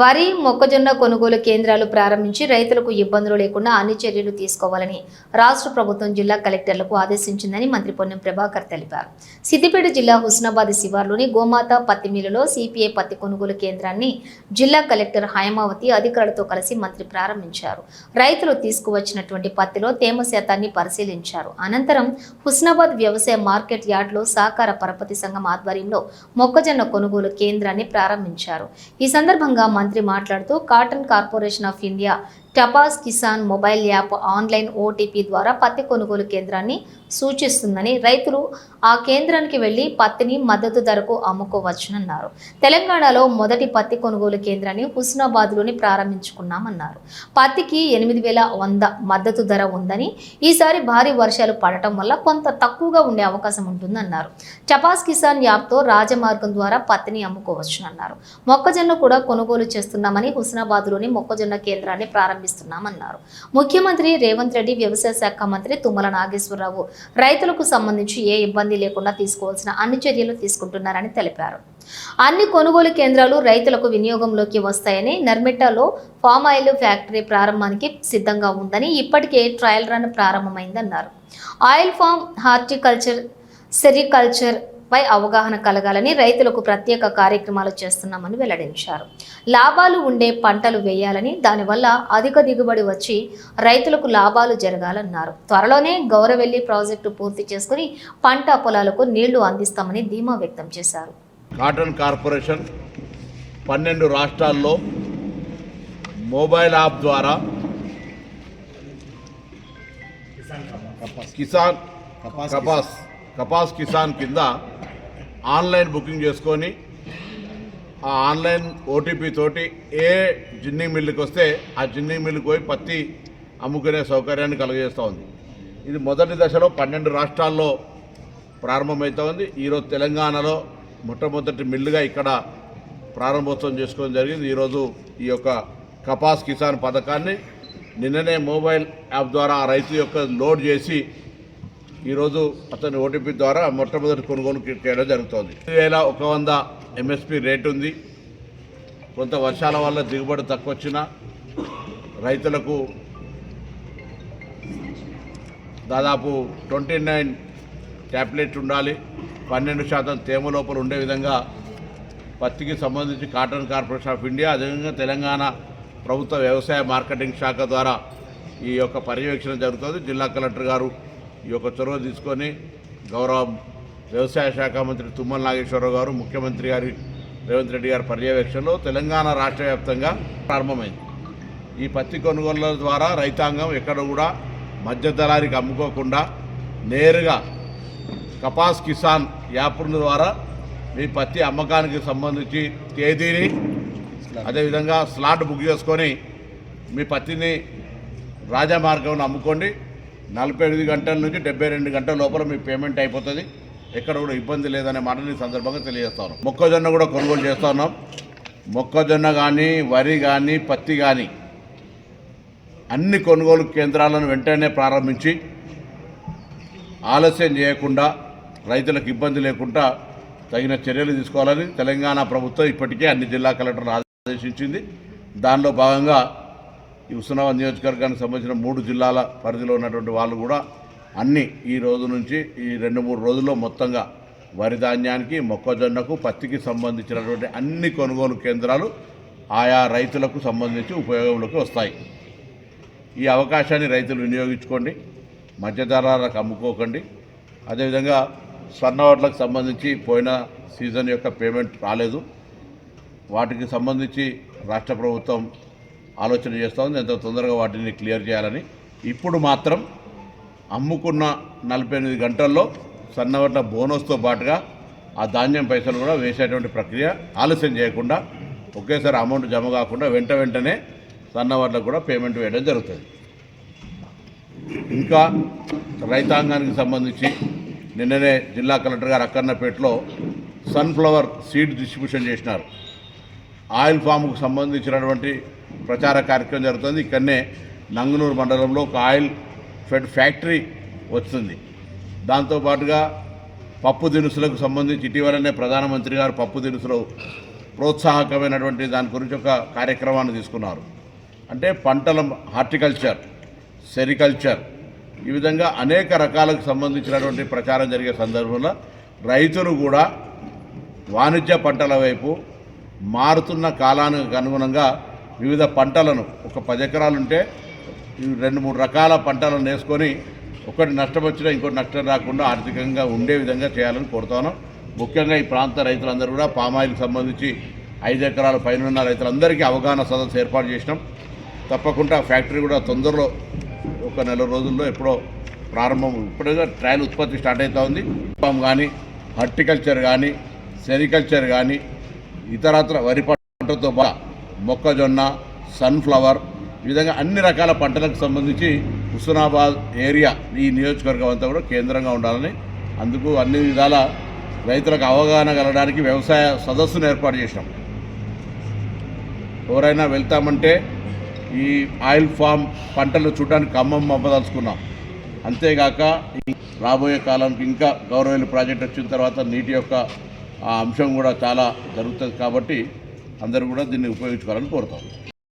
వరి మొక్కజొన్న కొనుగోలు కేంద్రాలు ప్రారంభించి రైతులకు ఇబ్బందులు లేకుండా అన్ని చర్యలు తీసుకోవాలని రాష్ట్ర ప్రభుత్వం జిల్లా కలెక్టర్లకు ఆదేశించిందని మంత్రి పొన్నం ప్రభాకర్ తెలిపారు. సిద్దిపేట జిల్లా హుస్నాబాద్ శివార్లోని గోమాత పత్తి మిల్లులో సిపిఐ పత్తి కొనుగోలు కేంద్రాన్ని జిల్లా కలెక్టర్ హైమావతి అధికారులతో కలిసి మంత్రి ప్రారంభించారు. రైతులు తీసుకువచ్చినటువంటి పత్తిలో తేమ శాతాన్ని పరిశీలించారు. అనంతరం హుస్నాబాద్ వ్యవసాయ మార్కెట్ యార్డ్లో సహకార పరపతి సంఘం ఆధ్వర్యంలో మొక్కజొన్న కొనుగోలు కేంద్రాన్ని ప్రారంభించారు. ఈ సందర్భంగా మంత్రి మాట్లాడుతూ cotton corporation of India టపాస్ Kisan mobile app online OTP ద్వారా పత్తి కొనుగోలు కేంద్రాన్ని సూచిస్తుందని రైతులు ఆ కేంద్రానికి వెళ్ళి పత్తిని మద్దతు ధరకు అమ్ముకోవచ్చునన్నారు. తెలంగాణలో మొదటి పత్తి కొనుగోలు కేంద్రాన్ని హుస్నాబాద్లోని ప్రారంభించుకున్నామన్నారు. పత్తికి ఎనిమిది వేల వంద మద్దతు ధర ఉందని ఈసారి భారీ వర్షాలు పడటం వల్ల కొంత తక్కువగా ఉండే అవకాశం ఉంటుందన్నారు. టపాస్ కిసాన్ యాప్తో రాజమార్గం ద్వారా పత్తిని అమ్ముకోవచ్చునన్నారు. మొక్కజొన్న కూడా కొనుగోలు చేస్తున్నామని హుస్నాబాద్లోని మొక్కజొన్న కేంద్రాన్ని ప్రారంభిస్తున్నామన్నారు. ముఖ్యమంత్రి రేవంత్ రెడ్డి వ్యవసాయ శాఖ మంత్రి తుమ్మల నాగేశ్వరరావు రైతులకు సంబంధించి ఏ ఇబ్బంది లేకుండా తీసుకోవాల్సిన అన్ని చర్యలు తీసుకుంటున్నారని తెలిపారు. అన్ని కొనుగోలు కేంద్రాలు రైతులకు వినియోగంలోకి వస్తాయని నర్మిటాలో ఫామ్ ఆయిల్ ఫ్యాక్టరీ ప్రారంభానికి సిద్ధంగా ఉందని ఇప్పటికే ట్రయల్ రన్ ప్రారంభమైందన్నారు. ఆయిల్ ఫామ్ హార్టికల్చర్ సెరికల్చర్ పై అవగాహన కలగాలని రైతులకు ప్రత్యేక కార్యక్రమాలు చేస్తున్నామని వెల్లడించారు. లాభాలు ఉండే పంటలు వేయాలని దానివల్ల అధిక దిగుబడి వచ్చి రైతులకు లాభాలు జరగాలన్నారు. త్వరలోనే గౌరవెల్లి ప్రాజెక్టు పూర్తి చేసుకుని పంట పొలాలకు నీళ్ళు అందిస్తామని ధీమా వ్యక్తం చేశారు. కాటన్ కార్పొరేషన్ పన్నెండు రాష్ట్రాల్లో మొబైల్ యాప్ ద్వారా కిసాన్ కపాస్. కపాస్ కిసాన్ కింద ఆన్లైన్ బుకింగ్ చేసుకొని ఆ ఆన్లైన్ ఓటీపీ తోటి ఏ జిన్నింగ్ మిల్లుకి వస్తే ఆ జిన్నింగ్ మిల్లుకి పోయి పత్తి అమ్ముకునే సౌకర్యాన్ని కలుగజేస్తూ ఉంది. ఇది మొదటి దశలో పన్నెండు రాష్ట్రాల్లో ప్రారంభమవుతూ ఉంది. ఈరోజు తెలంగాణలో మొట్టమొదటి మిల్లుగా ఇక్కడ ప్రారంభోత్సవం చేసుకోవడం జరిగింది. ఈరోజు ఈ యొక్క కపాస్ కిసాన్ పథకాన్ని నిన్ననే మొబైల్ యాప్ ద్వారా ఆ రైతు యొక్క లోడ్ చేసి ఈరోజు అతని ఓటీపీ ద్వారా మొట్టమొదటి కొనుగోలు చేయడం జరుగుతోంది. వేల ఒక వంద ఎంఎస్పి రేట్ ఉంది. కొంత వర్షాల వల్ల దిగుబడి తక్కువ వచ్చినా రైతులకు దాదాపు ట్వంటీ నైన్ ట్యాబ్లెట్ ఉండాలి. పన్నెండు శాతం తేమ లోపల ఉండే విధంగా పత్తికి సంబంధించి కాటన్ కార్పొరేషన్ ఆఫ్ ఇండియా అదేవిధంగా తెలంగాణ ప్రభుత్వ వ్యవసాయ మార్కెటింగ్ శాఖ ద్వారా ఈ యొక్క పర్యవేక్షణ జరుగుతుంది. జిల్లా కలెక్టర్ గారు ఈ యొక్క చొరవ తీసుకొని గౌరవ వ్యవసాయ శాఖ మంత్రి తుమ్మల నాగేశ్వరరావు గారు ముఖ్యమంత్రి గారి రేవంత్ రెడ్డి గారి పర్యవేక్షణలో తెలంగాణ రాష్ట్ర వ్యాప్తంగా ప్రారంభమైంది. ఈ పత్తి కొనుగోళ్ళ ద్వారా రైతాంగం ఎక్కడ కూడా మధ్య దళారికి అమ్ముకోకుండా నేరుగా కపాస్ కిసాన్ యాప్ ద్వారా మీ పత్తి అమ్మకానికి సంబంధించి తేదీని అదేవిధంగా స్లాట్ బుక్ చేసుకొని మీ పత్తిని రాజా మార్గంలో అమ్ముకోండి. నలభై ఐదు గంటల నుంచి డెబ్బై రెండు గంటల లోపల మీ పేమెంట్ అయిపోతుంది. ఎక్కడ కూడా ఇబ్బంది లేదనే మాటని ఈ సందర్భంగా తెలియజేస్తాను. మొక్కజొన్న కూడా కొనుగోలు చేస్తా ఉన్నాం. మొక్కజొన్న కానీ వరి కానీ పత్తి కానీ అన్ని కొనుగోలు కేంద్రాలను వెంటనే ప్రారంభించి ఆలస్యం చేయకుండా రైతులకు ఇబ్బంది లేకుండా తగిన చర్యలు తీసుకోవాలని తెలంగాణ ప్రభుత్వం ఇప్పటికే అన్ని జిల్లా కలెక్టర్లు ఆదేశించింది. దానిలో భాగంగా ఈ హుస్నాబాద్ నియోజకవర్గానికి సంబంధించిన మూడు జిల్లాల పరిధిలో ఉన్నటువంటి వాళ్ళు కూడా అన్ని ఈ రోజు నుంచి ఈ రెండు మూడు రోజుల్లో మొత్తంగా వరి ధాన్యానికి మొక్కజొన్నకు పత్తికి సంబంధించినటువంటి అన్ని కొనుగోలు కేంద్రాలు ఆయా రైతులకు సంబంధించి ఉపయోగంలోకి వస్తాయి. ఈ అవకాశాన్ని రైతులు వినియోగించుకోండి మధ్యధరాలకు అమ్ముకోకండి. అదేవిధంగా స్వర్ణవడ్లకు సంబంధించి పోయిన సీజన్ యొక్క పేమెంట్ రాలేదు. వాటికి సంబంధించి రాష్ట్ర ప్రభుత్వం ఆలోచన చేస్తూ ఉంది ఎంత తొందరగా వాటిని క్లియర్ చేయాలని. ఇప్పుడు మాత్రం అమ్ముకున్న నలభై ఎనిమిది గంటల్లో సన్నవట్ల బోనస్తో పాటుగా ఆ ధాన్యం పైసలు కూడా వేసేటువంటి ప్రక్రియ ఆలస్యం చేయకుండా ఒకేసారి అమౌంట్ జమ కాకుండా వెంట వెంటనే సన్నవడ్లకు కూడా పేమెంట్ వేయడం జరుగుతుంది. ఇంకా రైతాంగానికి సంబంధించి నిన్ననే జిల్లా కలెక్టర్ గారు అక్కన్నపేటలో సన్ఫ్లవర్ సీడ్ డిస్ట్రిబ్యూషన్ చేసినారు. ఆయిల్ ఫామ్కు సంబంధించినటువంటి ప్రచార కార్యక్రమం జరుగుతుంది. ఇక్కడనే నంగునూరు మండలంలో ఒక ఆయిల్ ఫెడ్ ఫ్యాక్టరీ వస్తుంది. దాంతోపాటుగా పప్పు దినుసులకు సంబంధించి ఇటీవలనే ప్రధానమంత్రి గారు పప్పు దినుసులు ప్రోత్సాహకమైనటువంటి దాని గురించి ఒక కార్యక్రమాన్ని తీసుకున్నారు. అంటే పంటల హార్టికల్చర్ సెరికల్చర్ ఈ విధంగా అనేక రకాలకు సంబంధించినటువంటి ప్రచారం జరిగే సందర్భంలో రైతులు కూడా వాణిజ్య పంటల వైపు మారుతున్న కాలానికి అనుగుణంగా వివిధ పంటలను ఒక పది ఎకరాలు ఉంటే ఈ రెండు మూడు రకాల పంటలను వేసుకొని ఒకటి నష్టం వచ్చినా ఇంకోటి నష్టం రాకుండా ఆర్థికంగా ఉండే విధంగా చేయాలని కోరుతాను ముఖ్యంగా ఈ ప్రాంత రైతులందరూ కూడా పామాయిల్కి సంబంధించి ఐదు ఎకరాల పైన ఉన్న రైతులందరికీ అవగాహన సదస్సు ఏర్పాటు చేసినాం. తప్పకుండా ఫ్యాక్టరీ కూడా తొందరలో ఒక నెల రోజుల్లో ఎప్పుడో ప్రారంభం ఇప్పుడే ట్రయల్ ఉత్పత్తి స్టార్ట్ అవుతూ ఉంది. పామ్ కానీ హార్టికల్చర్ కానీ సెరికల్చర్ కానీ ఇతరత్ర వరి పంటతో బాగా మొక్కజొన్న సన్ఫ్లవర్ ఈ విధంగా అన్ని రకాల పంటలకు సంబంధించి హుస్నాబాద్ ఏరియా ఈ నియోజకవర్గం అంతా కూడా కేంద్రంగా ఉండాలని అందుకు అన్ని విధాల రైతులకు అవగాహన కలగడానికి వ్యవసాయ సదస్సును ఏర్పాటు చేసినాం. ఎవరైనా వెళ్తామంటే ఈ ఆయిల్ ఫామ్ పంటలు చూడడానికి ఖమ్మం పంపదలుచుకున్నాం. అంతేగాక ఈ రాబోయే కాలానికి ఇంకా గౌరవేలు ప్రాజెక్ట్ వచ్చిన తర్వాత నీటి యొక్క ఆ అంశం కూడా చాలా జరుగుతుంది కాబట్టి అందరూ కూడా దీన్ని ఉపయోగించుకోవాలని కోరుతాం.